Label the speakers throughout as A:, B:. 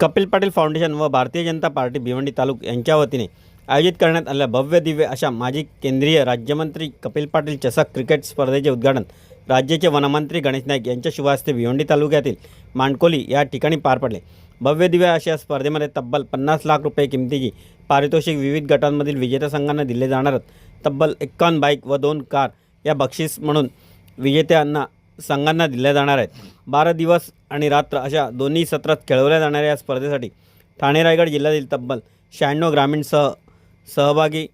A: Kapil Patil foundation व Bharatiya Janata party Bhiwandi तालुक यांच्या वतीने आयोजित करण्यात आलेल्या भव्य दिव्य अशा माजी केंद्रीय राज्यमंत्री कपिल पाटील चषक क्रिकेट स्पर्धेचे उद्घाटन राज्याचे वनमंत्री गणेश नाईक यांच्या शुभहस्ते भिवंडी तालुक्यातील मांडकोली या ठिकाणी पार पडले. भव्य दिव्य अशा स्पर्धेमध्ये तब्बल पन्नास लाख रुपये किमतीची पारितोषिक विविध गटांमधील विजेत्या संघांना दिले जाणार तब्बल एक्कावन्न बाईक व दोन कार या बक्षीस म्हणून विजेत्यांना संघांना दिल्या जाणार आहेत. बारा दिवस आणि रात्र अशा दोन्ही सत्रात खेळवल्या जाणाऱ्या या स्पर्धेसाठी ठाणे रायगड जिल्ह्यातील तब्बल शहाण्णव ग्रामीणसह सहभागी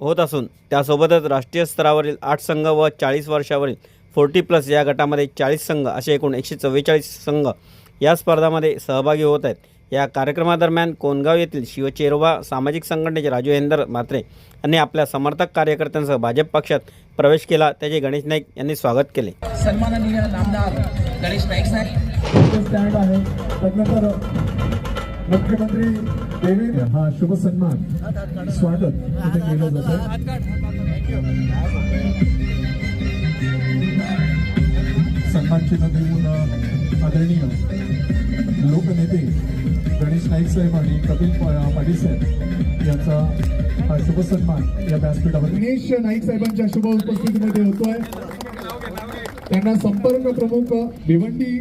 A: होत असून त्यासोबतच राष्ट्रीय स्तरावरील आठ संघ व चाळीस वर्षावरील फोर्टी प्लस या गटामध्ये चाळीस संघ असे एकूण एकशे चव्वेचाळीस संघ या स्पर्धामध्ये सहभागी होत आहेत. या कार्यक्रमादरम्यान कोनगाव येथील शिवचेरोबा सामाजिक संघटनेचे राजू हेंदर म्हात्रे यांनी आपल्या समर्थक कार्यकर्त्यांसह भाजप पक्षात प्रवेश केला. त्याचे गणेश नाईक यांनी स्वागत केले.
B: सन्माननीय नामदार गणेश नाईक साहेब.
C: स्टँड आहे. त्यानंतर मुख्यमंत्री देवेंद्र हा शुभ सन्मान. स्वागत इथे केलं जातं सन्मान चिन्ह देऊन आदरणीय लोकनेते गणेश नाईक साहेब आणि कपिल पाटील साहेब यांचा हा शुभ सन्मान या व्यासपीठावर. गणेश नाईक साहेबांच्या शुभ उपस्थितीमध्ये होतोय. त्यांना संपर्क प्रमुख भिवंडी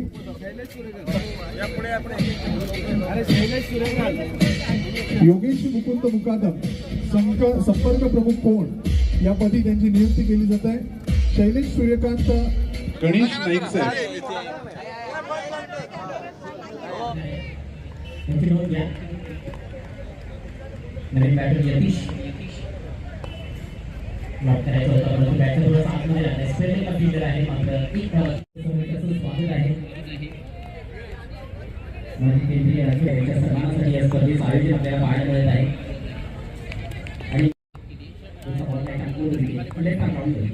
C: योगेश मुकुंद मुकादम संक संपर्क प्रमुख कोण? या पदी त्यांची नियुक्ती केली जात आहे. शैलेश सूर्यकांत गणेश नाईक साहेब.
D: नवीन बॅटर यतीश लॉक करायचं होतं परंतु बॅटर थोडंसं आतमध्ये राहतं स्पेलिंगला फील्डर आहे मात्र एक त्याचं स्वागत आहे माजी केंद्रीय राज्य यांच्या सन्मानासाठी या स्पर्धेचं आयोजन आपल्याला पाहायला मिळत आहे आणि पुढचा ball काय टाकून दिली. Left arm round होईल.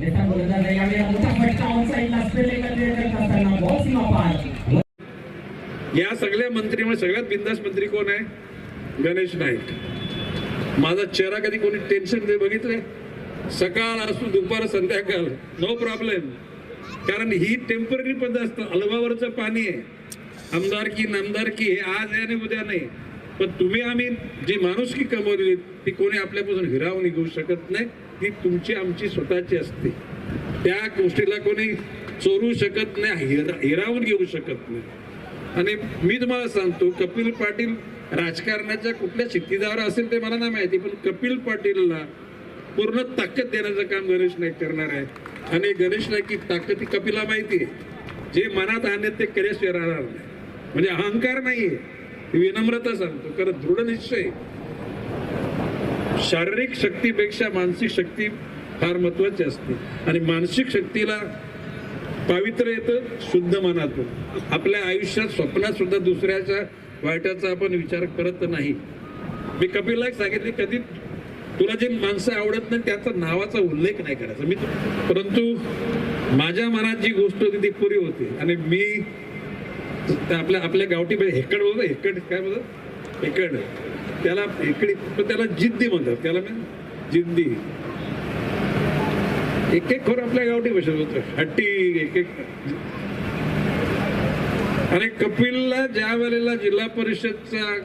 D: Left arm गोलंदाज आहे. यावेळी मोठा फटका outside-ला स्पेलिंगला clear करत असताना ball सीमा पार.
E: या सगळ्या मंत्रीमुळे म्हणजे सगळ्यात बिंदास मंत्री कोण आहे? गणेश नाईक. माझा चेहरा कधी कोणी टेन्शन दे बघितले सकाळ असू दुपार संध्याकाळ नो प्रॉब्लेम कारण ही टेंपररी पद असतं. अलवावरचं पाणी आहे. आमदारकी नामदारकी हे आज आहे आणि उद्या नाही. पण तुम्ही आम्ही जी माणुसकी कमवली ती कोणी आपल्यापासून हिरावून निघू शकत नाही. ती तुमची आमची स्वतःची असते. त्या गोष्टीला कोणी चोरू शकत नाही हिरावून घेऊ शकत नाही. आणि मी तुम्हाला सांगतो कपिल पाटील राजकारणाच्या कुठल्या शिट्टीदार असेल ते मला नाही माहिती पण कपिल पाटीलला पूर्ण ताकद देण्याचं काम गणेश नाईक करणार आहे. आणि गणेश नाईक की ताकद ही कपिला माहिती आहे. जे मनात आणत ते करेशिवाय राहणार नाही. म्हणजे अहंकार नाहीये विनम्रता सांगतो कारण दृढ निश्चय शारीरिक शक्तीपेक्षा मानसिक शक्ती फार महत्वाची असते. आणि मानसिक शक्तीला पावित्र्य येतं शुद्ध मनातून. आपल्या आयुष्यात स्वप्नात सुद्धा दुसऱ्याच्या वाईटाचा आपण विचार करत नाही. मी कपिलला एक सांगितले कधी तुला जे माणसं आवडत नाही त्याचा नावाचा उल्लेख नाही करायचा. मी परंतु माझ्या मनात जी गोष्ट होती ती पुरी होती. आणि मी त्या आपल्या आपल्या गावठी हेकड बोलतो हेकड काय बोलत? हेकड. त्याला हेकडी त्याला जिद्दी म्हणतात. त्याला मी जिद्दी. एक एक खोर आपल्या गावठी भाषेत होतं. हट्टी एक एक आणि कपिलला ज्या वेळेला जिल्हा परिषदचा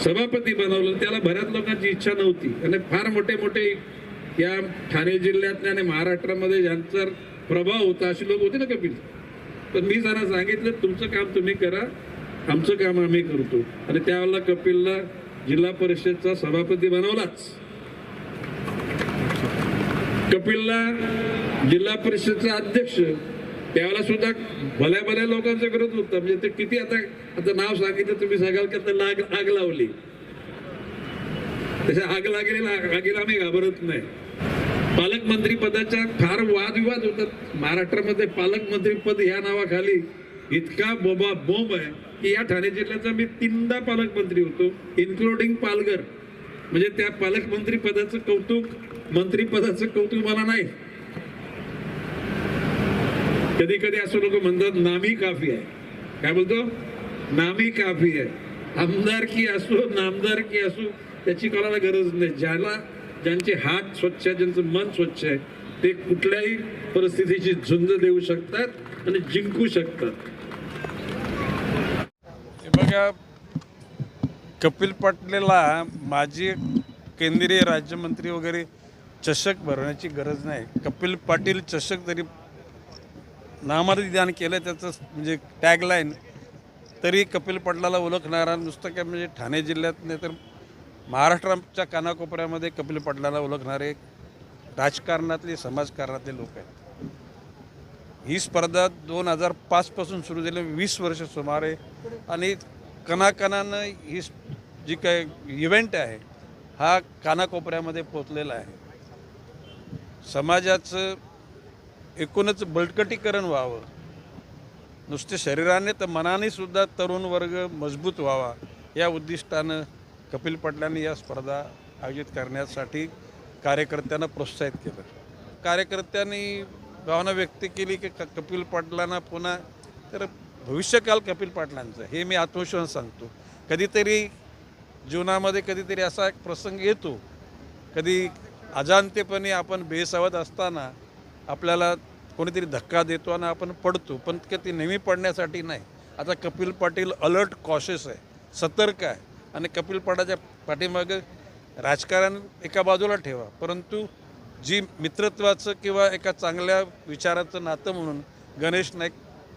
E: सभापती बनवलं त्याला बऱ्याच लोकांची इच्छा नव्हती. आणि फार मोठे मोठे या ठाणे जिल्ह्यातल्या आणि महाराष्ट्रामध्ये ज्यांचा प्रभाव होता अशी लोक होते ना कपिल. पण मी जरा सांगितलं तुमचं काम तुम्ही करा आमचं काम आम्ही करतो. आणि त्यावेळेला कपिलला जिल्हा परिषदचा सभापती बनवलाच. कपिलला जिल्हा परिषदचा अध्यक्ष त्यावेळेला सुद्धा भल्या भल्या लोकांचं करत होता. म्हणजे ते किती आता आता नाव सांगितलं तुम्ही सांगाल की आता लाग आग लावली. तशा आग लागलेला आगीला आम्ही घाबरत नाही. पालकमंत्री पदाच्या फार वादविवाद होतात महाराष्ट्रामध्ये पालकमंत्री पद या नावाखाली इतका बोबा बोंब आहे की या ठाणे जिल्ह्याचा मी तीनदा पालकमंत्री होतो इन्क्लुडिंग पालघर. म्हणजे त्या पालकमंत्री पदाचं कौतुक मंत्रीपदाचं कौतुक मला नाही. कधी कधी असं लोक म्हणतात नामी काफी आहे. काय बोलतो? नामी काफी आहे. आमदारकी असो नामदारकी असो त्याची कोणाला गरज नाही. ज्याला ज्यांचे हात स्वच्छ आहे ज्यांचं मन स्वच्छ आहे ते कुठल्याही परिस्थितीची झुंज देऊ शकतात आणि जिंकू शकतात. बघा कपिल पाटलेला माजी केंद्रीय राज्यमंत्री वगैरे चषक भरवण्याची गरज नाही. कपिल पाटील चषक जरी नामनिदान केलं त्याचं म्हणजे टॅगलाईन तरी कपिल पाटलाला ओळखणारा नुसतं काय म्हणजे ठाणे जिल्ह्यात नाही तर महाराष्ट्राच्या कानाकोपऱ्यामध्ये कपिल पाटलाला ओळखणारे राजकारणातले समाजकारणातले लोक आहेत. ही स्पर्धा दोन हजार पाचपासून सुरू झाली वीस वर्ष सुमारे. आणि कणाकणानं ही जी काय इव्हेंट आहे हा कानाकोपऱ्यामध्ये पोचलेला आहे. समाजाचं एकूणच बळकटीकरण व्हावं. नुसते शरीराने तर मनाने सुद्धा तरुण वर्ग मजबूत व्हावा या उद्दिष्टानं कपिल पाटलांनी या स्पर्धा आयोजित करण्यासाठी कार्यकर्त्यांना प्रोत्साहित केलं. कार्यकर्त्यांनी भावना व्यक्त केली की क- कपिल पाटलांना पुन्हा तर भविष्यकाल कपिल पाटलांचं हे मी आत्मविश्वास सांगतो. कधीतरी जीवनामध्ये कधीतरी असा एक प्रसंग येतो कधी अजाणतेपणे आपण बेसावत असताना आपल्याला कोणीतरी धक्का देतो आणि आपण पडतो पण ते नेहमी पडण्यासाठी नाही. आता कपिल पाटील अलर्ट कॉशस आहे सतर्क आहे आणि कपिल पाटाच्या पाठीमागे राजकारण एका बाजूला ठेवा. परंतु जी मित्रत्वाचं किंवा एका चांगल्या विचाराचं नातं म्हणून गणेश नाईक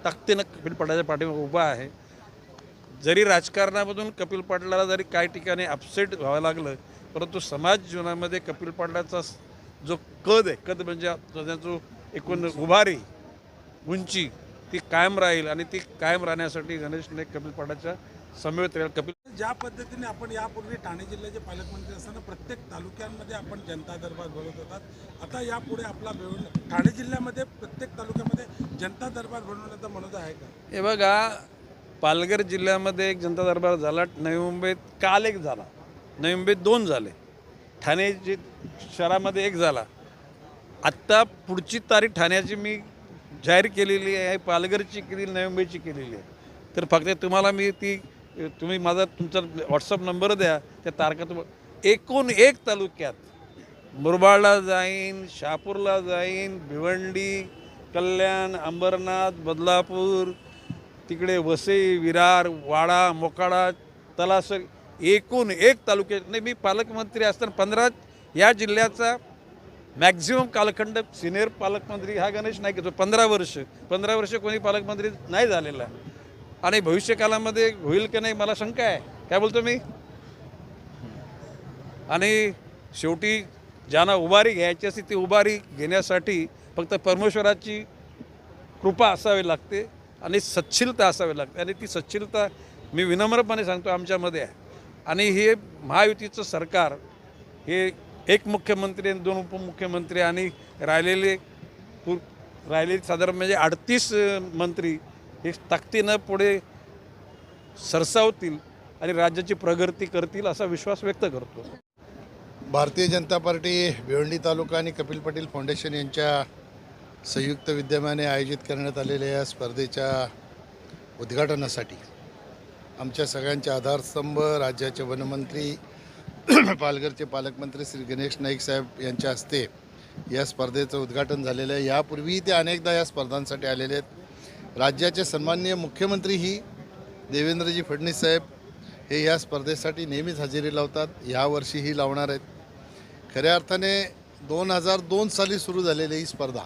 E: ताकदीनं कपिल पाटाच्या पाठीमागे उभा आहे. जरी राजकारणामधून कपिल पाटलाला जरी काही ठिकाणी अपसेट व्हावं लागलं परंतु समाज जीवनामध्ये कपिल पाटलाचा जो कद आहे कद म्हणजे त्याचा जो एकूण उभारी उंची ती कायम राहील आणि ती कायम राहण्यासाठी गणेश नाईक कपिल पाटाच्या समवेत राहील. कपिल
F: ज्या पद्धतीने आपण यापूर्वी ठाणे जिल्ह्याचे पालकमंत्री असताना प्रत्येक तालुक्यांमध्ये आपण जनता दरबार भरवत होतात आता यापुढे आपला ठाणे जिल्ह्यामध्ये प्रत्येक तालुक्यामध्ये जनता दरबार भरवण्याचा मनोदा आहे का?
E: हे बघा पालघर जिल्ह्यामध्ये एक जनता दरबार झाला नवी मुंबईत काल एक झाला. नवी मुंबईत दोन झाले. ठाणे जे शहरामध्ये एक झाला. आत्ता पुढची तारीख ठाण्याची मी जाहीर केलेली आहे पालघरची केलेली नवी मुंबईची केलेली आहे. तर फक्त तुम्हाला मी ती तुम्ही माझा तुमचा व्हॉट्सअप नंबर द्या त्या तारखा तुम्हाला एकूण एक तालुक्यात मुरबाडला जाईन शहापूरला जाईन भिवंडी कल्याण अंबरनाथ बदलापूर तिकडे वसई विरार वाडा मोकाडा तलास एकूण एक तालुक्यात नाही मी पालकमंत्री असताना पंधरा या जिल्ह्याचा मॅक्झिमम कालखंड सिनियर पालकमंत्री हा गणेश नाईक येतो पंधरा वर्ष. पंधरा वर्ष कोणी पालकमंत्री नाही झालेला. आणि भविष्यकालामध्ये होईल की नाही मला शंका आहे. काय बोलतो मी? आणि शेवटी ज्यांना उभारी घ्यायची असते ती उभारी घेण्यासाठी फक्त परमेश्वराची कृपा असावी लागते आणि सच्छिलता असावी लागते. आणि ती सच्छिलता मी विनम्रपणे सांगतो आमच्यामध्ये आहे. आणि हे महायुतीचं सरकार हे एक मुख्यमंत्री आणि दोन उपमुख्यमंत्री आणि राहिलेले पूर राहिलेले साधारण म्हणजे अडतीस मंत्री हे ताकदीनं पुढे सरसावतील आणि राज्याची प्रगती करतील असा विश्वास व्यक्त करतो.
G: भारतीय जनता पार्टी भिवंडी तालुका आणि कपिल पाटील फाउंडेशन यांच्या संयुक्त विद्यमाने आयोजित करण्यात आलेल्या या स्पर्धेच्या उद्घाटनासाठी आमच्या सगळ्यांचे आधारस्तंभ राज्याचे वनमंत्री पालघरचे पालकमंत्री श्री गणेश नाईक साहेब यांच्या हस्ते या स्पर्धेचं उद्घाटन झालेलं आहे. यापूर्वी ते अनेकदा या स्पर्धांसाठी आलेले आहेत. राज्याचे सन्माननीय मुख्यमंत्रीही देवेंद्रजी फडणवीस साहेब हे या स्पर्धेसाठी नेहमीच हजेरी लावतात. यावर्षीही लावणार आहेत. खऱ्या अर्थाने दोन हजार दोन साली सुरू झालेली ही स्पर्धा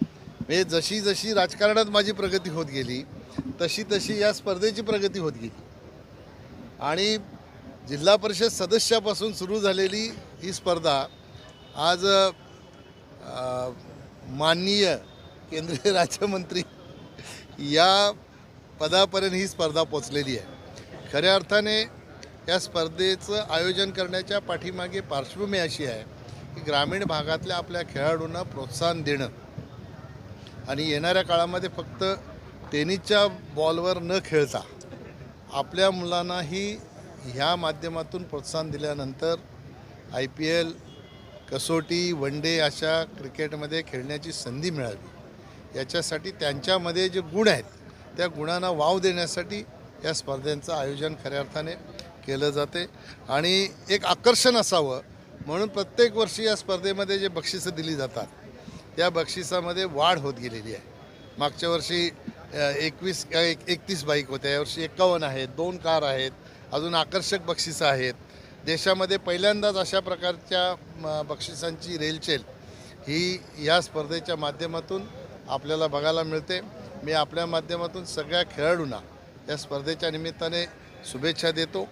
G: म्हणजे जशी जशी राजकारणात माझी प्रगती होत गेली तशी तशी या स्पर्धेची प्रगती होत गेली. आणि जिल्हा परिषद सदस्यापासून सुरू झालेली ही स्पर्धा आज माननीय केंद्रीय राज्यमंत्री या पदापर्यंत ही स्पर्धा पोचलेली आहे. खऱ्या अर्थाने या स्पर्धेचं आयोजन करण्याच्या पाठीमागे पार्श्वभूमी अशी आहे की ग्रामीण भागातल्या आपल्या खेळाडूंना प्रोत्साहन देणं. आणि येणाऱ्या काळामध्ये फक्त टेनिसच्या बॉलवर न खेळता आपल्या मुलांनाही ह्या माध्यमातून प्रोत्साहन दिल्यानंतर आय पी एल कसोटी वन डे अशा क्रिकेटमध्ये खेळण्याची संधी मिळावी. याच्यासाठी त्यांच्यामध्ये जे गुण आहेत त्या गुणांना वाव देण्यासाठी या स्पर्धेंचं आयोजन खऱ्या अर्थाने केलं जाते. आणि एक आकर्षण असावं म्हणून प्रत्येक वर्षी या स्पर्धेमध्ये जे बक्षिसं दिली जातात त्या बक्षिसामध्ये वाढ होत गेलेली आहे. मागच्या वर्षी एकवीस एक एकतीस बाईक होत्या. यावर्षी एकावन्न आहेत दोन कार आहेत अजून आकर्षक बक्षिसं आहेत. देशामध्ये पहिल्यांदाच अशा प्रकारच्या म, बक्षिसांची रेलचेल ही या स्पर्धेच्या माध्यमातून आपल्याला बघायला मिळते. मी आपल्या माध्यमातून सगळ्या खेळाडूंना या स्पर्धेच्या निमित्ताने शुभेच्छा देतो.